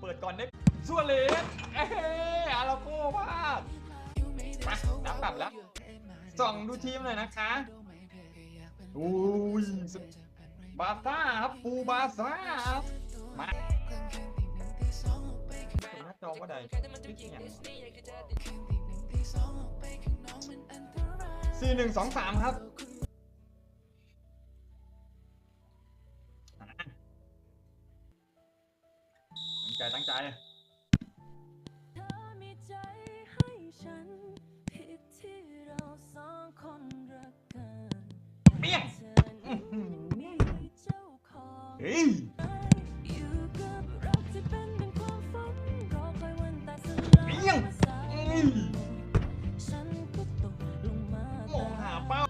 เปิดก่อนได้ส่วนเลสเอ้อาราโก้มากมานับปรับแล้วส่องดูทีมหน่อยนะคะอุ้ยบาซ่าครับปูบาซ่าครับมาหน้าจอว่าใดสี่หนึ่งสองสามครับ เธอนั้นมีเจ้าของเฮ้ยอยู่กับรักที่เป็นดังมอคอยวันตายสลายเปี้ยงมาสายเอ้ยฉันก็ตกลงมามองหาเป้า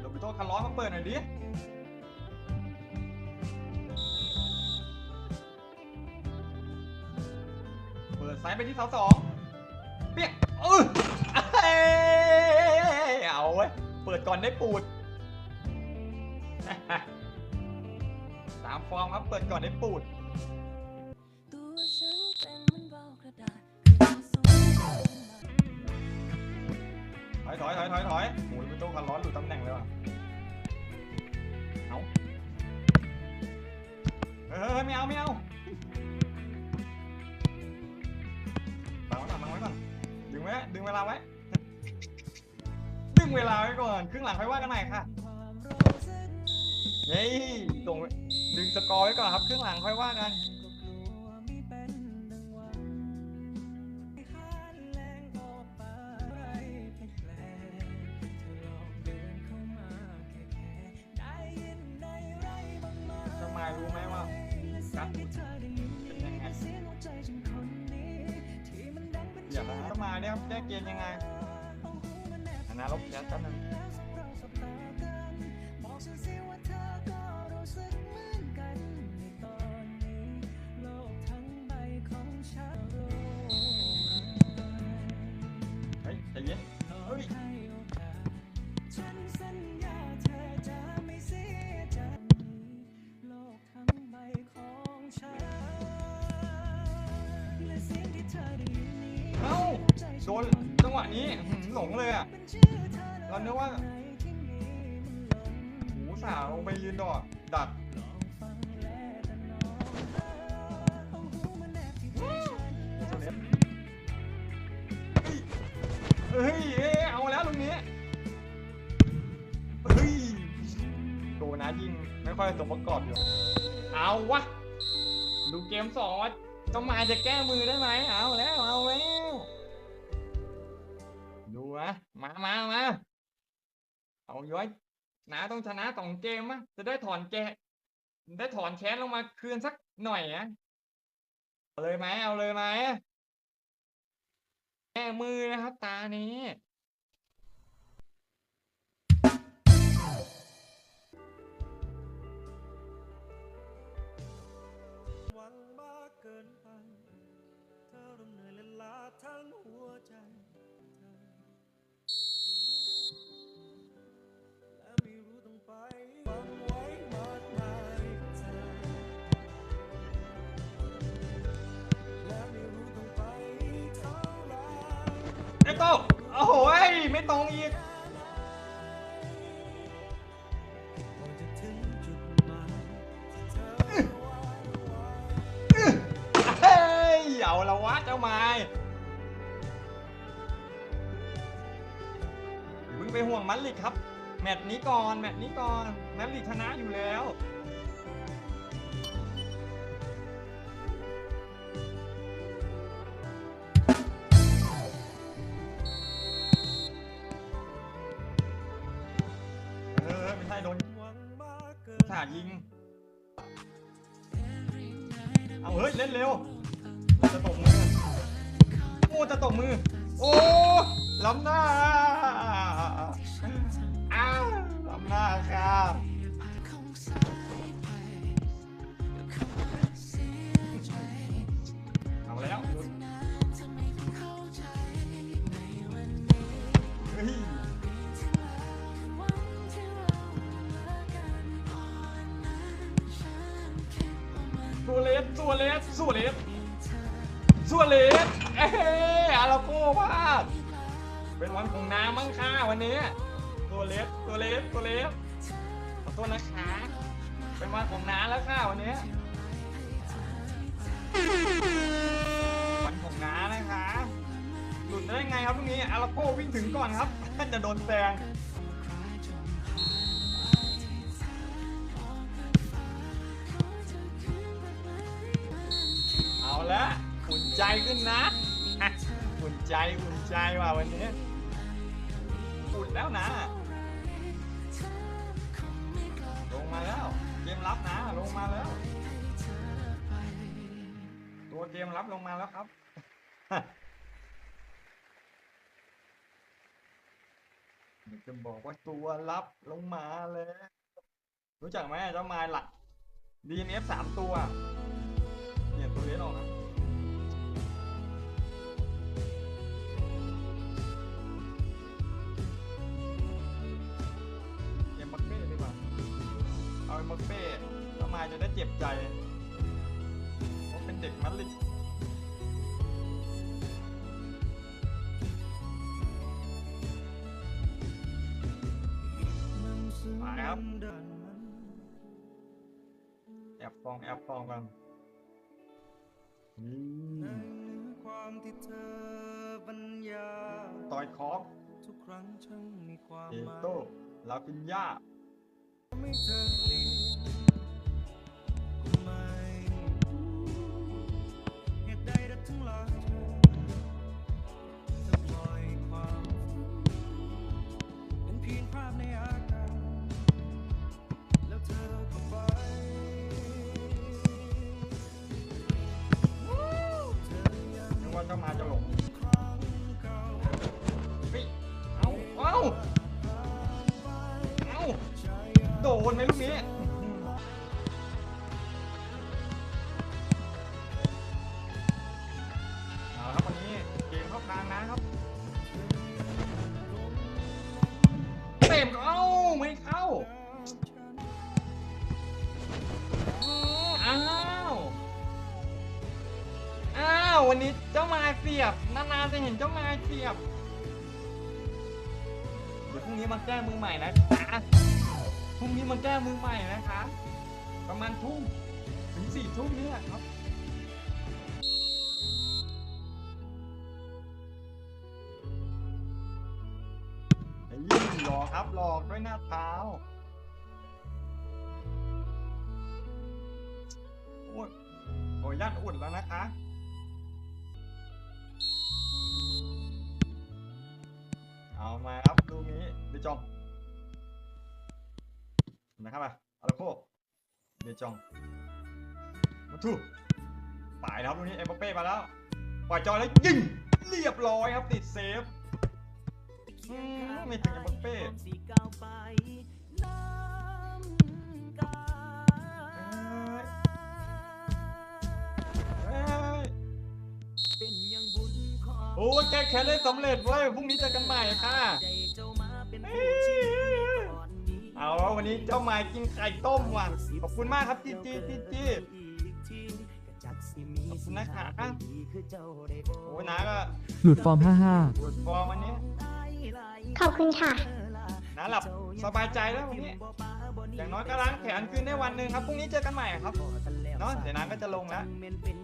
โรบิโต้คันล้อมาเปิดหน่อยดิเปิดซ้ายไปที่เสาสองเปียง เอ้ยเอาเว้ย เปิดก่อนได้ปูด ตามฟอร์มครับ เปิดก่อนได้ปูด ตัวฉันเป็นเหมือนเบากระดาษคือสูงขึ้นมา ถอยถอยถอยถอยถอยโอ้ยเป็นโต๊ะคันร้อนหลุดตำแหน่งเลยว่ะ เอาเฮ้ยเฮ้ยไม่เอาไม่เอา ดึงไว้ดึงเวลาไว้ ดึงเวลาไว้ก่อน ครึ่งหลังค่อยว่ากันใหม่ค่ะเฮ้ยตรงดึงสกอร์ไว้ก่อนครับ ครึ่งหลังค่อยว่ากัน เนี่ยครับแก้เกมยังไงอันนั้นลบแชทกันหนึ่ง โดนจังหวะนี้หือหลงเลยอะเราเนื้อว่าหูสาวลงไปยืนดอดดักเฮ้ยเฮ้เอาแล้วตรงนี้เฮ้ยโดนะยิงไม่ค่อยสมประกอบอยู่ เอาวะ ดูเกมสองว่าจ้ามาจะแก้มือได้ไหมเอาแล้ว เอาแล้ว นะมามามาเอาย้อยนาต้องชนะสองเกมมะจะได้ถอนแกได้ถอนแค้นลงมาคืนสักหน่อยอะเอาเลยไหมเอาเลยไหมแก้มือนะครับ ตานี้หวังมากเกินไปเธอร่มเหนื่อยและลาทั้งหัว ละวะเจ้าไม้มึงไปห่วงมันลิกครับ แมตช์นี้ก่อน แมตช์นี้ก่อน แมตช์ลิกชนะอยู่แล้วเออไม่ใช่โดนหวังมายิง เอาเฮ้ย เล่นเร็วจะตบมือ กูจะตบมือ โอ้ล้ำหน้าอ้าวล้ำหน้าครับเอาแล้วตัวเล็กตัวเล็กสู้เล็ก สตัวเลสเอ้อาราโก้พลาดเป็นวันของน้ำมั้งค่ะวันนี้ ตัวเลสตัวเลสตัวเลสขอโทษนะคะเป็นวันของน้าแล้วค่ะวันนี้วันของน้านะคะหลุดได้ไงครับตรงนี้อาราโก้วิ่งถึงก่อนครับจะโดนแซง ใจขึ้นนะอุ่นใจอุ่นใจว่ะวันนี้อุ่นแล้วนะ ลงมาแล้วเกมรับนะลงมาแล้วตัวเกมรับลงมาแล้วครับจะบอกว่าตัวรับลงมาแล้วรู้จักไหมเจ้าไม้หลัก DNF สามตัว เนี่ยตัวเล็กออกนะ บักเป้ทำไมจะได้เจ็บใจเพราะเป็นเด็กมัดลิดมาครับแอบฟองแอบฟองกันนี่ความที่เธอบรรยายต่อยคอกทุกครั้งช่างมีความเอหมายโต้ลาปินย่า นไหมลูกนี้ เอาละครับวันนี้เกมเข้าทางนะครับ เต็มเอ้าไม่เข้าอืมอ้าว อ้าว วันนี้เจ้ามาเสียบ นานๆจะเห็นเจ้ามาเสียบ เดี๋ยวพรุ่งนี้มาแก้มือใหม่นะคะ รุ่งนี้มาแก้มือใหม่นะคะ ประมาณทุ่มถึงสี่ทุ่มนี่แหละครับไอ้ยิ่งหลอกครับหลอกด้วยหน้าเท้าโอ้ยโอ้ยย่านอุ่นแล้วนะคะเอามาครับลูกนี้เดจอง นะครับอะอาราโคเดจองมาทูป่ายนะครับลูกนี้เอ็มบัปเป้มาแล้วปล่อยจอยแล้วยิงเรียบร้อยครับติดเซฟไม่ถึงเอ็มบัปเป้สีก้าวไปน้ำกาเอ้ยเอ้ยเป็นยังบุญของโอ้แก้แค้นได้สำเร็จเว้ยพรุ่งนี้เจอกันใหม่ค่ะ เอาแล้ววันนี้เจ้าหมายกินไข่ต้มว่ะขอบคุณมากครับจีจีจีจีขอบคุณนะคะโอ้ยนาก็หลุดฟอร์มปวดฟอร์มวันนี้ขอบคุณค่ะนาหลับสบายใจแล้ววันนี้อย่างน้อยก็ล้างแขนคืนได้วันหนึ่งครับพรุ่งนี้เจอกันใหม่ครับเนาะเดี๋ยวน้ำก็จะลงแล้วเป็น